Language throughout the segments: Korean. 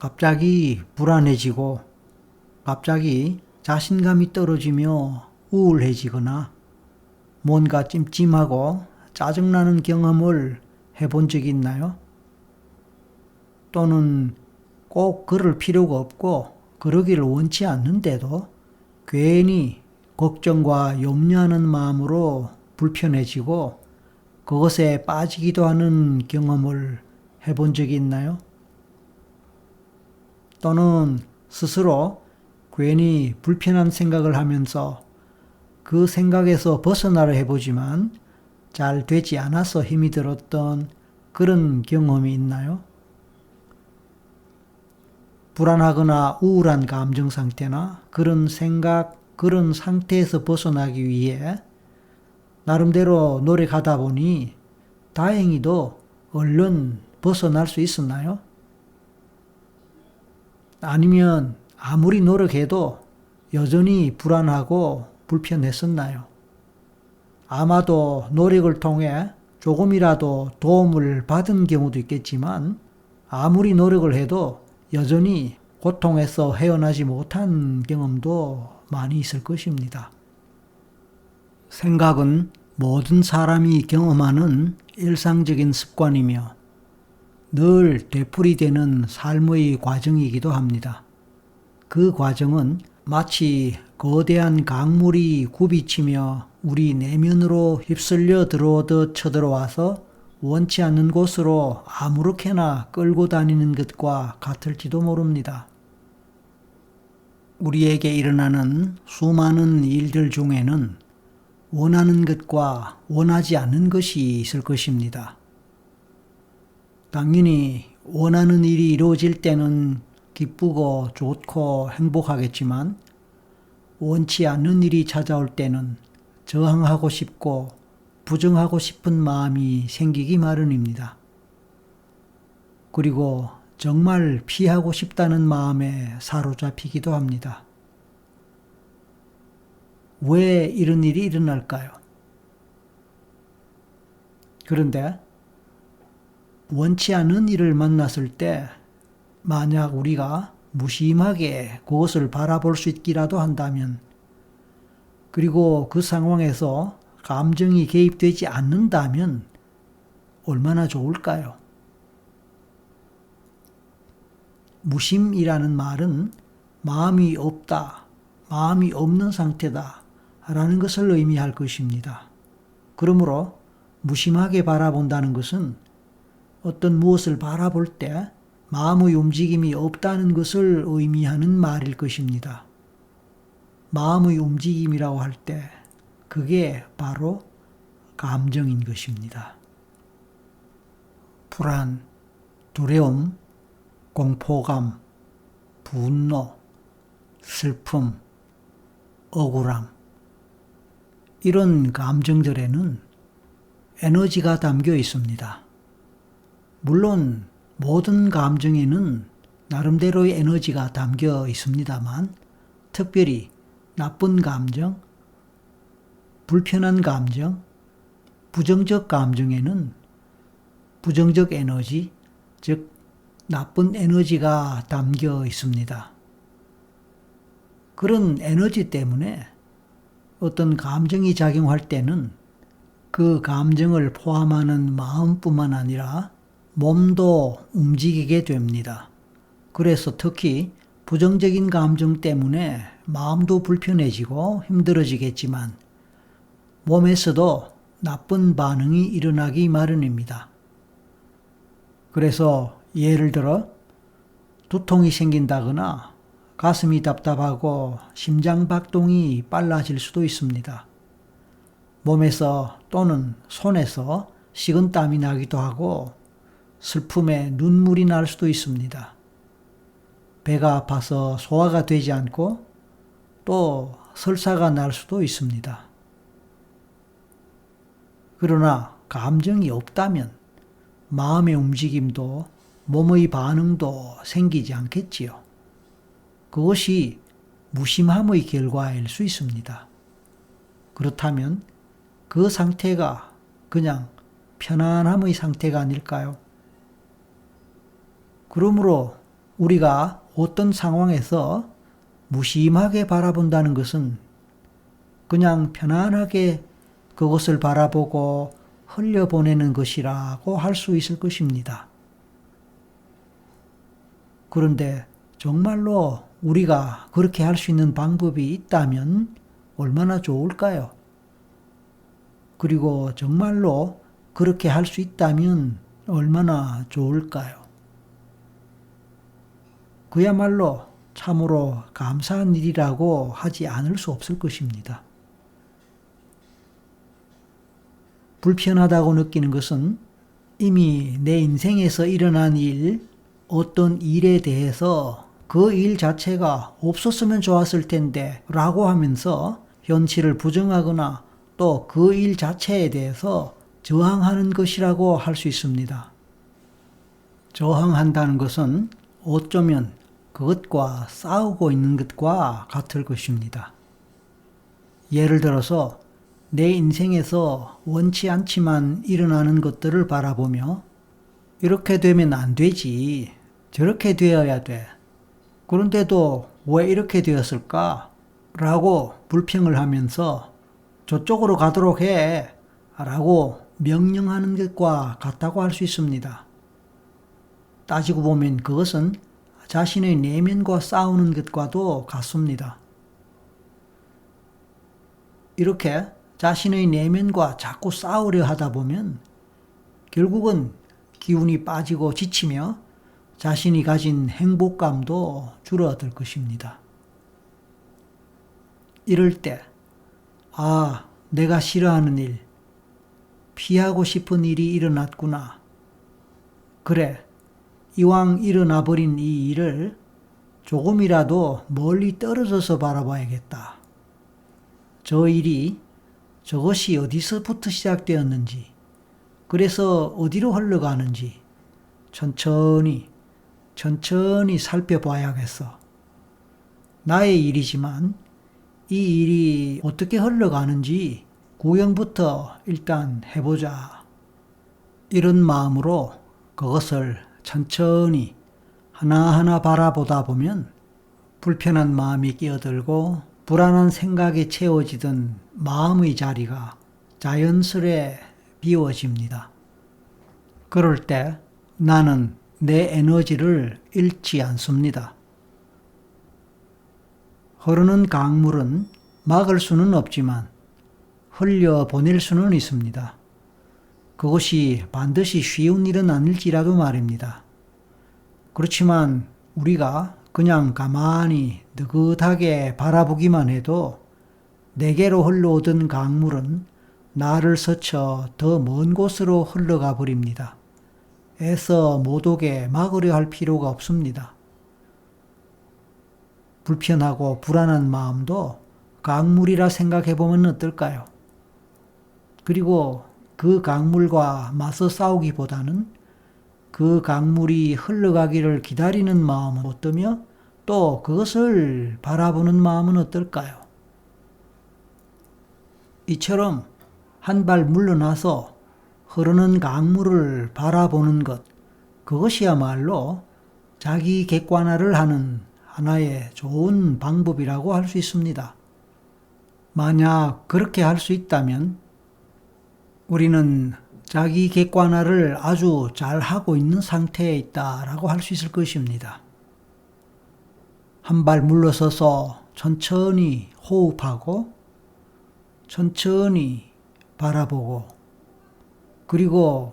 갑자기 불안해지고 갑자기 자신감이 떨어지며 우울해지거나 뭔가 찜찜하고 짜증나는 경험을 해본 적이 있나요? 또는 꼭 그럴 필요가 없고 그러기를 원치 않는데도 괜히 걱정과 염려하는 마음으로 불편해지고 그것에 빠지기도 하는 경험을 해본 적이 있나요? 또는 스스로 괜히 불편한 생각을 하면서 그 생각에서 벗어나려 해보지만 잘 되지 않아서 힘이 들었던 그런 경험이 있나요? 불안하거나 우울한 감정 상태나 그런 생각, 그런 상태에서 벗어나기 위해 나름대로 노력하다 보니 다행히도 얼른 벗어날 수 있었나요? 아니면 아무리 노력해도 여전히 불안하고 불편했었나요? 아마도 노력을 통해 조금이라도 도움을 받은 경우도 있겠지만 아무리 노력을 해도 여전히 고통에서 헤어나지 못한 경험도 많이 있을 것입니다. 생각은 모든 사람이 경험하는 일상적인 습관이며 늘 되풀이되는 삶의 과정이기도 합니다. 그 과정은 마치 거대한 강물이 굽이치며 우리 내면으로 휩쓸려 들어오듯 쳐들어와서 원치 않는 곳으로 아무렇게나 끌고 다니는 것과 같을지도 모릅니다. 우리에게 일어나는 수많은 일들 중에는 원하는 것과 원하지 않는 것이 있을 것입니다. 당연히 원하는 일이 이루어질 때는 기쁘고 좋고 행복하겠지만 원치 않는 일이 찾아올 때는 저항하고 싶고 부정하고 싶은 마음이 생기기 마련입니다. 그리고 정말 피하고 싶다는 마음에 사로잡히기도 합니다. 왜 이런 일이 일어날까요? 그런데 원치 않은 일을 만났을 때 만약 우리가 무심하게 그것을 바라볼 수 있기라도 한다면 그리고 그 상황에서 감정이 개입되지 않는다면 얼마나 좋을까요? 무심이라는 말은 마음이 없다, 마음이 없는 상태다 라는 것을 의미할 것입니다. 그러므로 무심하게 바라본다는 것은 어떤 무엇을 바라볼 때 마음의 움직임이 없다는 것을 의미하는 말일 것입니다. 마음의 움직임이라고 할 때 그게 바로 감정인 것입니다. 불안, 두려움, 공포감, 분노, 슬픔, 억울함. 이런 감정들에는 에너지가 담겨 있습니다. 물론 모든 감정에는 나름대로의 에너지가 담겨 있습니다만 특별히 나쁜 감정, 불편한 감정, 부정적 감정에는 부정적 에너지, 즉 나쁜 에너지가 담겨 있습니다. 그런 에너지 때문에 어떤 감정이 작용할 때는 그 감정을 포함하는 마음뿐만 아니라 몸도 움직이게 됩니다. 그래서 특히 부정적인 감정 때문에 마음도 불편해지고 힘들어지겠지만 몸에서도 나쁜 반응이 일어나기 마련입니다. 그래서 예를 들어 두통이 생긴다거나 가슴이 답답하고 심장 박동이 빨라질 수도 있습니다. 몸에서 또는 손에서 식은 땀이 나기도 하고 슬픔에 눈물이 날 수도 있습니다. 배가 아파서 소화가 되지 않고 또 설사가 날 수도 있습니다. 그러나 감정이 없다면 마음의 움직임도 몸의 반응도 생기지 않겠지요. 그것이 무심함의 결과일 수 있습니다. 그렇다면 그 상태가 그냥 편안함의 상태가 아닐까요? 그러므로 우리가 어떤 상황에서 무심하게 바라본다는 것은 그냥 편안하게 그것을 바라보고 흘려보내는 것이라고 할 수 있을 것입니다. 그런데 정말로 우리가 그렇게 할 수 있는 방법이 있다면 얼마나 좋을까요? 그리고 정말로 그렇게 할 수 있다면 얼마나 좋을까요? 그야말로 참으로 감사한 일이라고 하지 않을 수 없을 것입니다. 불편하다고 느끼는 것은 이미 내 인생에서 일어난 일, 어떤 일에 대해서 그 일 자체가 없었으면 좋았을 텐데 라고 하면서 현실을 부정하거나 또 그 일 자체에 대해서 저항하는 것이라고 할 수 있습니다. 저항한다는 것은 어쩌면 그것과 싸우고 있는 것과 같을 것입니다. 예를 들어서 내 인생에서 원치 않지만 일어나는 것들을 바라보며 이렇게 되면 안 되지. 저렇게 되어야 돼. 그런데도 왜 이렇게 되었을까? 라고 불평을 하면서 저쪽으로 가도록 해. 라고 명령하는 것과 같다고 할 수 있습니다. 따지고 보면 그것은 자신의 내면과 싸우는 것과도 같습니다. 이렇게 자신의 내면과 자꾸 싸우려 하다 보면 결국은 기운이 빠지고 지치며 자신이 가진 행복감도 줄어들 것입니다. 이럴 때, 아, 내가 싫어하는 일, 피하고 싶은 일이 일어났구나. 그래, 이왕 일어나 버린 이 일을 조금이라도 멀리 떨어져서 바라봐야겠다. 저 일이 저것이 어디서부터 시작되었는지, 그래서 어디로 흘러가는지 천천히 천천히 살펴봐야겠어. 나의 일이지만 이 일이 어떻게 흘러가는지 구경부터 일단 해보자. 이런 마음으로 그것을 천천히 하나하나 바라보다 보면 불편한 마음이 끼어들고 불안한 생각에 채워지던 마음의 자리가 자연스레 비워집니다. 그럴 때 나는 내 에너지를 잃지 않습니다. 흐르는 강물은 막을 수는 없지만 흘려 보낼 수는 있습니다. 그것이 반드시 쉬운 일은 아닐지라도 말입니다. 그렇지만 우리가 그냥 가만히 느긋하게 바라보기만 해도 내게로 흘러오던 강물은 나를 스쳐 더 먼 곳으로 흘러가 버립니다. 애써 못 오게 막으려 할 필요가 없습니다. 불편하고 불안한 마음도 강물이라 생각해 보면 어떨까요? 그리고 그 강물과 맞서 싸우기보다는 그 강물이 흘러가기를 기다리는 마음은 어떠며 또 그것을 바라보는 마음은 어떨까요? 이처럼 한 발 물러나서 흐르는 강물을 바라보는 것, 그것이야말로 자기 객관화를 하는 하나의 좋은 방법이라고 할 수 있습니다. 만약 그렇게 할 수 있다면 우리는 자기 객관화를 아주 잘 하고 있는 상태에 있다라고 할 수 있을 것입니다. 한 발 물러서서 천천히 호흡하고 천천히 바라보고 그리고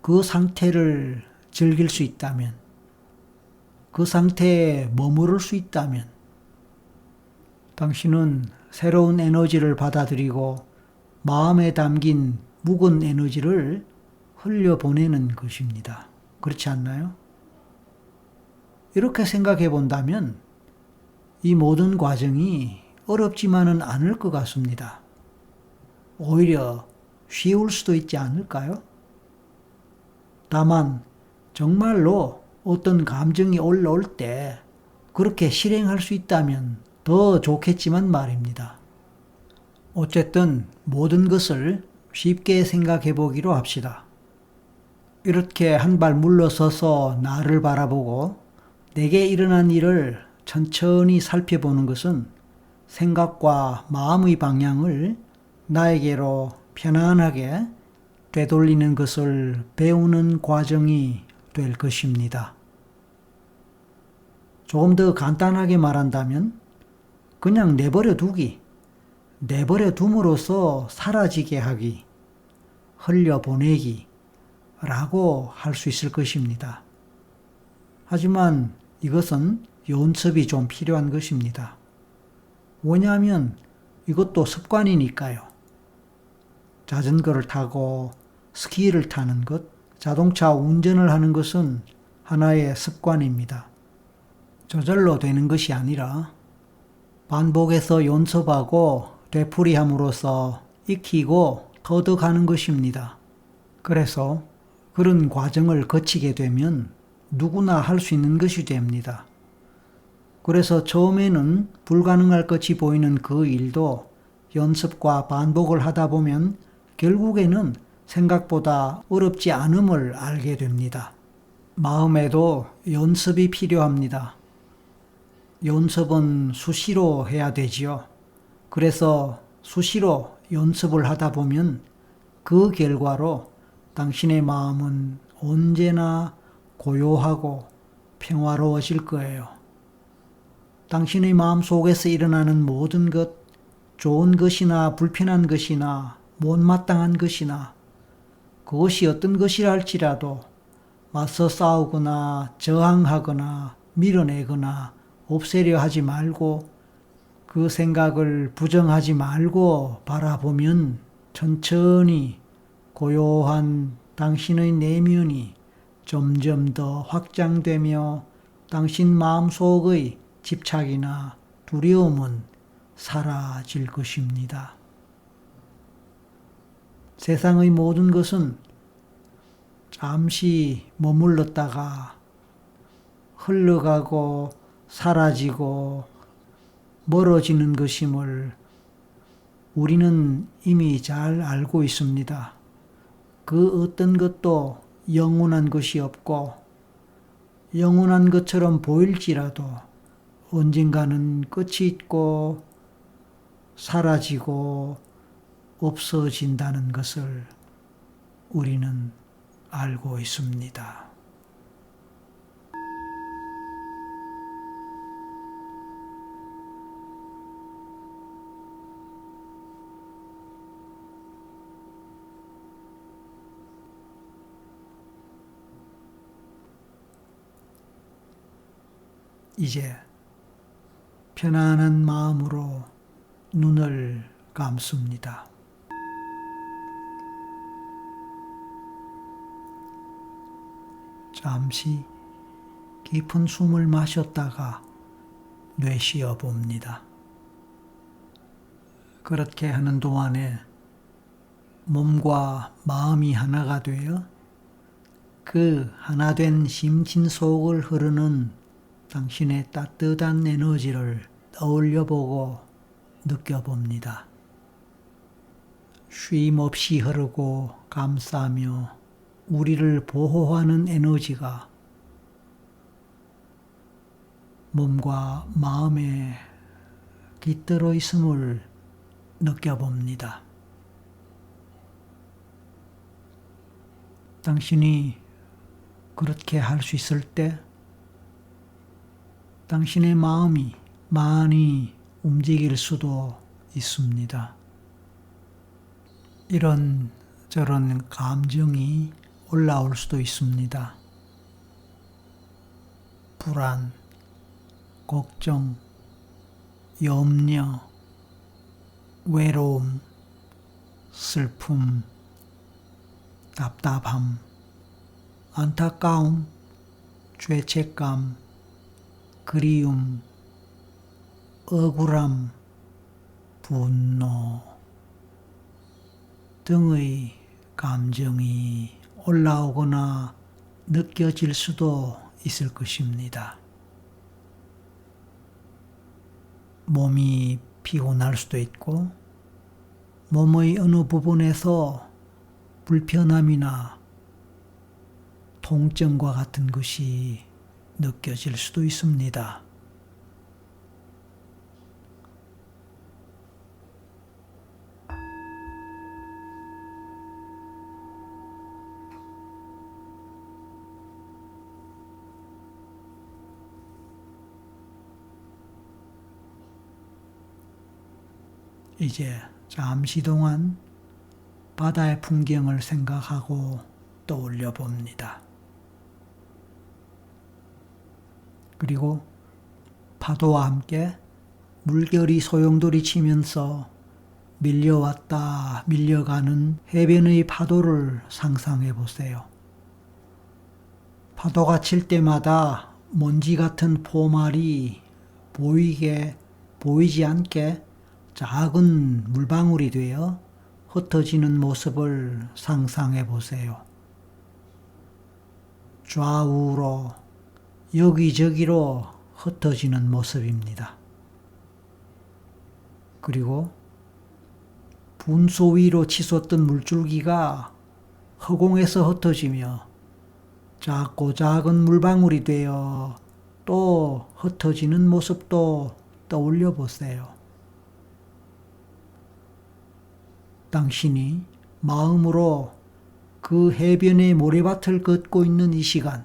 그 상태를 즐길 수 있다면 그 상태에 머무를 수 있다면 당신은 새로운 에너지를 받아들이고 마음에 담긴 묵은 에너지를 흘려보내는 것입니다. 그렇지 않나요? 이렇게 생각해 본다면 이 모든 과정이 어렵지만은 않을 것 같습니다. 오히려 쉬울 수도 있지 않을까요? 다만 정말로 어떤 감정이 올라올 때 그렇게 실행할 수 있다면 더 좋겠지만 말입니다. 어쨌든 모든 것을 쉽게 생각해 보기로 합시다. 이렇게 한 발 물러서서 나를 바라보고 내게 일어난 일을 천천히 살펴보는 것은 생각과 마음의 방향을 나에게로 편안하게 되돌리는 것을 배우는 과정이 될 것입니다. 조금 더 간단하게 말한다면 그냥 내버려 두기, 내버려 둠으로써 사라지게 하기, 흘려보내기 라고 할 수 있을 것입니다. 하지만 이것은 연습이 좀 필요한 것입니다. 왜냐하면 이것도 습관이니까요. 자전거를 타고 스키를 타는 것, 자동차 운전을 하는 것은 하나의 습관입니다. 저절로 되는 것이 아니라 반복해서 연습하고 되풀이함으로써 익히고 터득하는 것입니다. 그래서 그런 과정을 거치게 되면 누구나 할 수 있는 것이 됩니다. 그래서 처음에는 불가능할 것이 보이는 그 일도 연습과 반복을 하다 보면 결국에는 생각보다 어렵지 않음을 알게 됩니다. 마음에도 연습이 필요합니다. 연습은 수시로 해야 되지요. 그래서 수시로 연습을 하다 보면 그 결과로 당신의 마음은 언제나 고요하고 평화로워질 거예요. 당신의 마음 속에서 일어나는 모든 것, 좋은 것이나 불편한 것이나 못마땅한 것이나 그것이 어떤 것이라 할지라도 맞서 싸우거나 저항하거나 밀어내거나 없애려 하지 말고 그 생각을 부정하지 말고 바라보면 천천히 고요한 당신의 내면이 점점 더 확장되며 당신 마음속의 집착이나 두려움은 사라질 것입니다. 세상의 모든 것은 잠시 머물렀다가 흘러가고 사라지고 멀어지는 것임을 우리는 이미 잘 알고 있습니다. 그 어떤 것도 영원한 것이 없고 영원한 것처럼 보일지라도 언젠가는 끝이 있고 사라지고 없어진다는 것을 우리는 알고 있습니다. 이제 편안한 마음으로 눈을 감습니다. 잠시 깊은 숨을 마셨다가 내쉬어 봅니다. 그렇게 하는 동안에 몸과 마음이 하나가 되어 그 하나된 심신 속을 흐르는 당신의 따뜻한 에너지를 떠올려 보고 느껴봅니다. 쉼 없이 흐르고 감싸며 우리를 보호하는 에너지가 몸과 마음에 깃들어 있음을 느껴봅니다. 당신이 그렇게 할 수 있을 때 당신의 마음이 많이 움직일 수도 있습니다. 이런 저런 감정이 올라올 수도 있습니다. 불안, 걱정, 염려, 외로움, 슬픔, 답답함, 안타까움, 죄책감, 그리움, 억울함, 분노 등의 감정이 올라오거나 느껴질 수도 있을 것입니다. 몸이 피곤할 수도 있고, 몸의 어느 부분에서 불편함이나 통증과 같은 것이 느껴질 수도 있습니다. 이제 잠시 동안 바다의 풍경을 생각하고 떠올려 봅니다. 그리고 파도와 함께 물결이 소용돌이 치면서 밀려왔다 밀려가는 해변의 파도를 상상해 보세요. 파도가 칠 때마다 먼지 같은 포말이 보이게 보이지 않게 작은 물방울이 되어 흩어지는 모습을 상상해 보세요. 좌우로 여기저기로 흩어지는 모습입니다. 그리고 분소 위로 치솟던 물줄기가 허공에서 흩어지며 작고 작은 물방울이 되어 또 흩어지는 모습도 떠올려 보세요. 당신이 마음으로 그 해변의 모래밭을 걷고 있는 이 시간,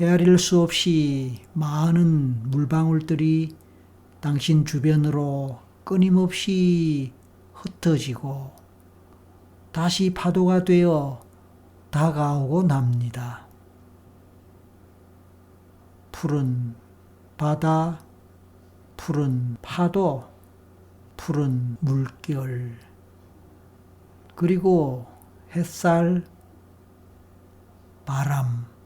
헤아릴 수 없이 많은 물방울들이 당신 주변으로 끊임없이 흩어지고 다시 파도가 되어 다가오곤 합니다. 푸른 바다, 푸른 파도, 푸른 물결, 그리고 햇살, 바람,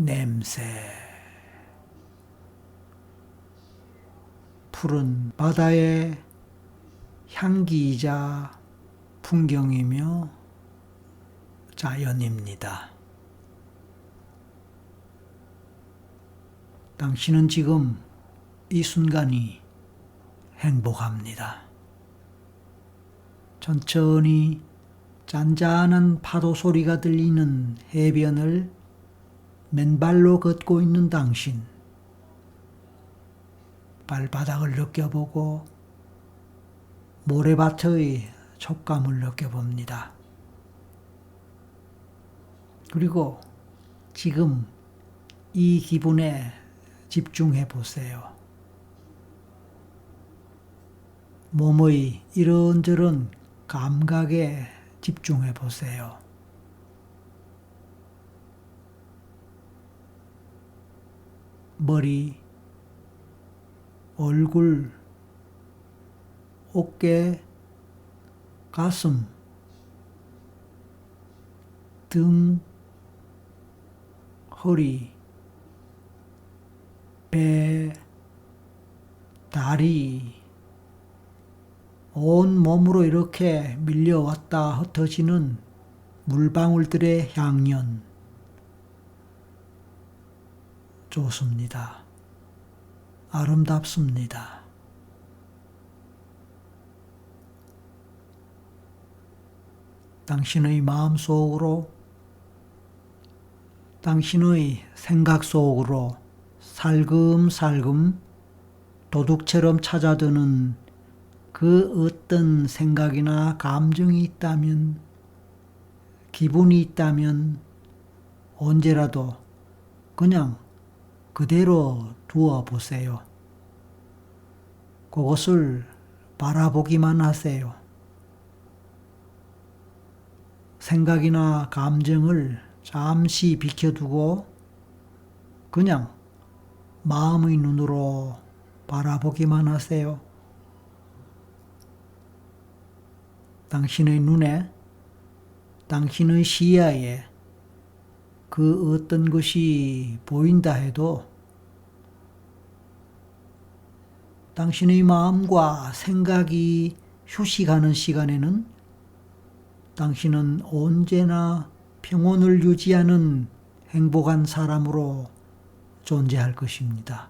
냄새, 푸른 바다의 향기이자 풍경이며 자연입니다. 당신은 지금 이 순간이 행복합니다. 천천히 잔잔한 파도 소리가 들리는 해변을 맨발로 걷고 있는 당신. 발바닥을 느껴보고 모래밭의 촉감을 느껴봅니다. 그리고 지금 이 기분에 집중해 보세요. 몸의 이런저런 감각에 집중해 보세요. 머리, 얼굴, 어깨, 가슴, 등, 허리, 배, 다리, 온 몸으로 이렇게 밀려왔다 흩어지는 물방울들의 향연. 좋습니다. 아름답습니다. 당신의 마음 속으로, 당신의 생각 속으로 살금살금 도둑처럼 찾아드는 그 어떤 생각이나 감정이 있다면, 기분이 있다면 언제라도 그냥 그대로 두어 보세요. 그것을 바라보기만 하세요. 생각이나 감정을 잠시 비켜두고 그냥 마음의 눈으로 바라보기만 하세요. 당신의 눈에, 당신의 시야에 그 어떤 것이 보인다 해도 당신의 마음과 생각이 휴식하는 시간에는 당신은 언제나 평온을 유지하는 행복한 사람으로 존재할 것입니다.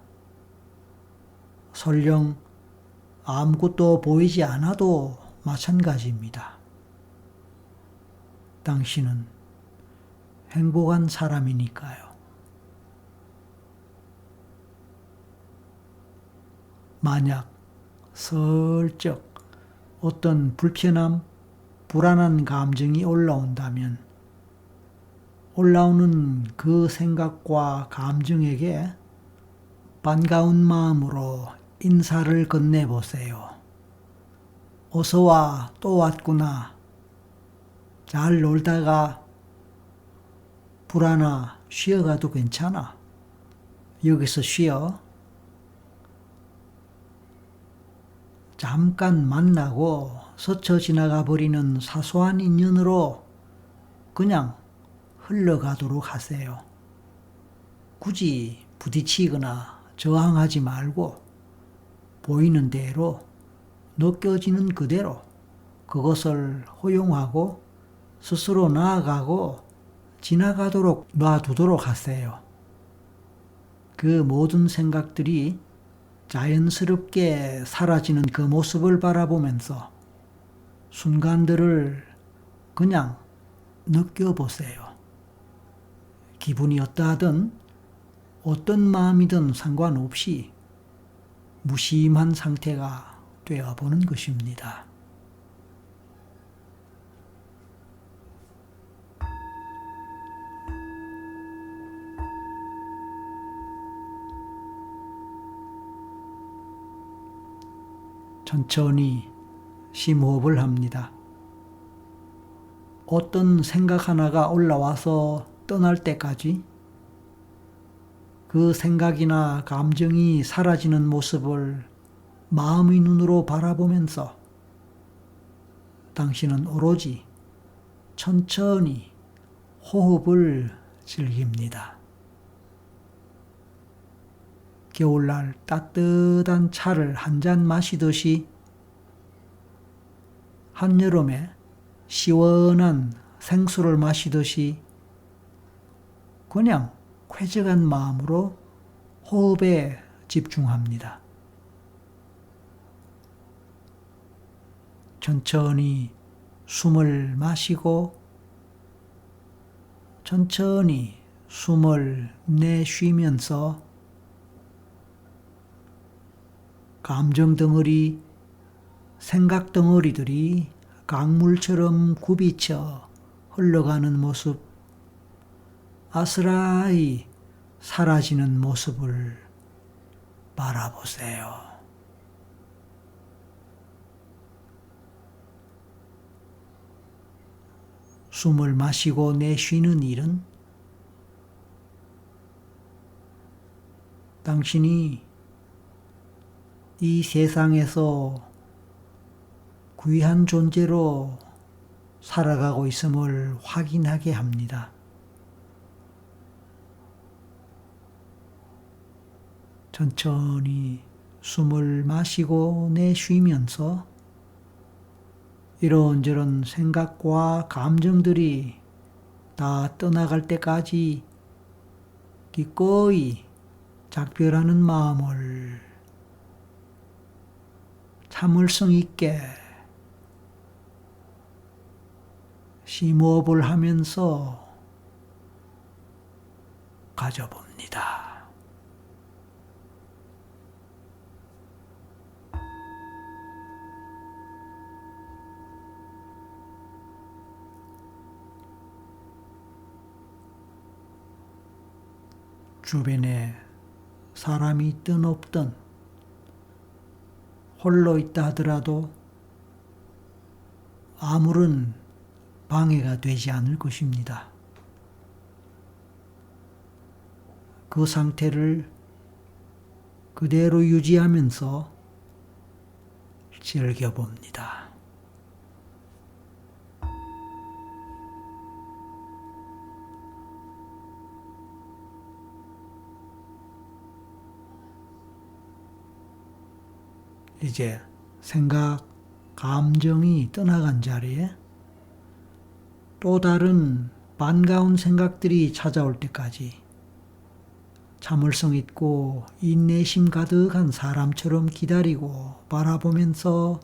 설령 아무것도 보이지 않아도 마찬가지입니다. 당신은 행복한 사람이니까요. 만약 슬쩍 어떤 불편함, 불안한 감정이 올라온다면 올라오는 그 생각과 감정에게 반가운 마음으로 인사를 건네보세요. 어서와, 또 왔구나. 잘 놀다가 불안하 쉬어가도 괜찮아. 여기서 쉬어. 잠깐 만나고 스쳐 지나가 버리는 사소한 인연으로 그냥 흘러가도록 하세요. 굳이 부딪히거나 저항하지 말고 보이는 대로 느껴지는 그대로 그것을 허용하고 스스로 나아가고 지나가도록 놔두도록 하세요. 그 모든 생각들이 자연스럽게 사라지는 그 모습을 바라보면서 순간들을 그냥 느껴보세요. 기분이 어떠하든 어떤 마음이든 상관없이 무심한 상태가 되어보는 것입니다. 천천히 심호흡을 합니다. 어떤 생각 하나가 올라와서 떠날 때까지 그 생각이나 감정이 사라지는 모습을 마음의 눈으로 바라보면서 당신은 오로지 천천히 호흡을 즐깁니다. 겨울날 따뜻한 차를 한 잔 마시듯이 한여름에 시원한 생수를 마시듯이 그냥 쾌적한 마음으로 호흡에 집중합니다. 천천히 숨을 마시고 천천히 숨을 내쉬면서 감정 덩어리, 생각 덩어리들이 강물처럼 굽이쳐 흘러가는 모습, 아스라이 사라지는 모습을 바라보세요. 숨을 마시고 내쉬는 일은 당신이 이 세상에서 귀한 존재로 살아가고 있음을 확인하게 합니다. 천천히 숨을 마시고 내쉬면서 이런저런 생각과 감정들이 다 떠나갈 때까지 기꺼이 작별하는 마음을 참을성 있게 심호흡을 하면서 가져봅니다. 주변에 사람이 있든 없든 홀로 있다 하더라도 아무런 방해가 되지 않을 것입니다. 그 상태를 그대로 유지하면서 즐겨봅니다. 이제 생각, 감정이 떠나간 자리에 또 다른 반가운 생각들이 찾아올 때까지 참을성 있고 인내심 가득한 사람처럼 기다리고 바라보면서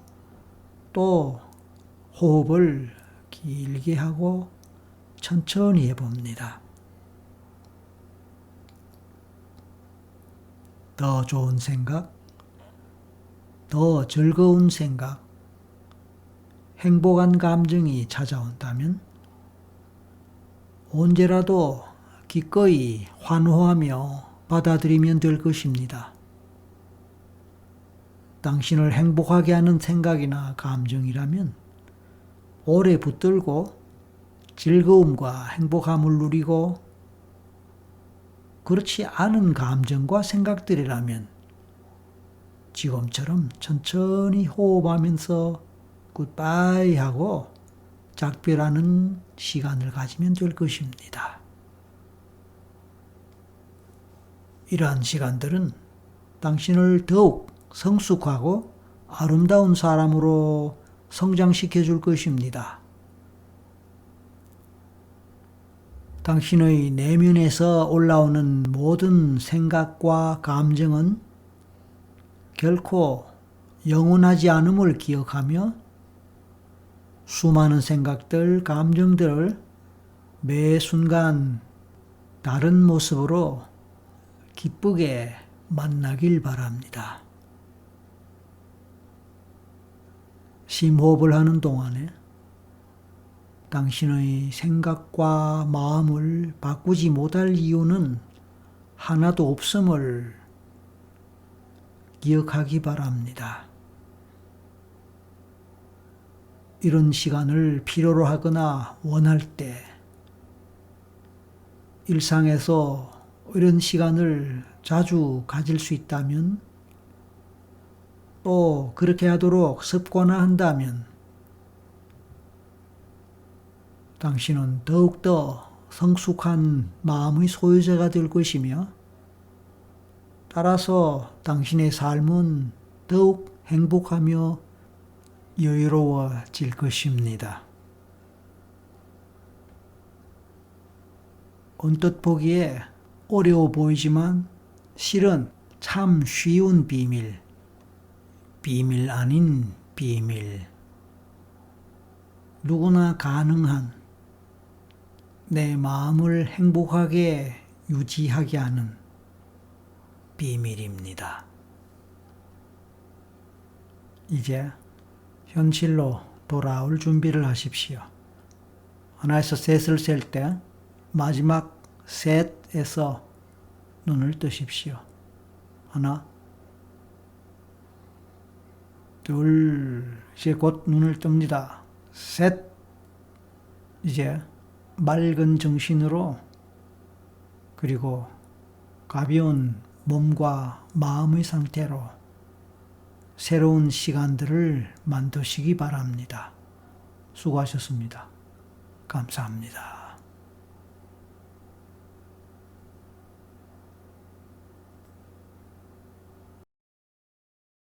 또 호흡을 길게 하고 천천히 해봅니다. 더 좋은 생각, 더 즐거운 생각, 행복한 감정이 찾아온다면 언제라도 기꺼이 환호하며 받아들이면 될 것입니다. 당신을 행복하게 하는 생각이나 감정이라면 오래 붙들고 즐거움과 행복함을 누리고 그렇지 않은 감정과 생각들이라면 지금처럼 천천히 호흡하면서 굿바이 하고 작별하는 시간을 가지면 될 것입니다. 이러한 시간들은 당신을 더욱 성숙하고 아름다운 사람으로 성장시켜 줄 것입니다. 당신의 내면에서 올라오는 모든 생각과 감정은 결코 영원하지 않음을 기억하며 수많은 생각들, 감정들을 매 순간 다른 모습으로 기쁘게 만나길 바랍니다. 심호흡을 하는 동안에 당신의 생각과 마음을 바꾸지 못할 이유는 하나도 없음을 기억하기 바랍니다. 이런 시간을 필요로 하거나 원할 때 일상에서 이런 시간을 자주 가질 수 있다면 또 그렇게 하도록 습관화한다면 당신은 더욱더 성숙한 마음의 소유자가 될 것이며 따라서 당신의 삶은 더욱 행복하며 여유로워질 것입니다. 언뜻 보기에 어려워 보이지만 실은 참 쉬운 비밀, 비밀 아닌 비밀, 누구나 가능한 내 마음을 행복하게 유지하게 하는 비밀입니다. 이제 현실로 돌아올 준비를 하십시오. 하나에서 셋을 셀 때 마지막 셋에서 눈을 뜨십시오. 하나, 둘, 이제 곧 눈을 뜹니다. 셋, 이제 맑은 정신으로 그리고 가벼운 몸과 마음의 상태로 새로운 시간들을 만드시기 바랍니다. 수고하셨습니다. 감사합니다.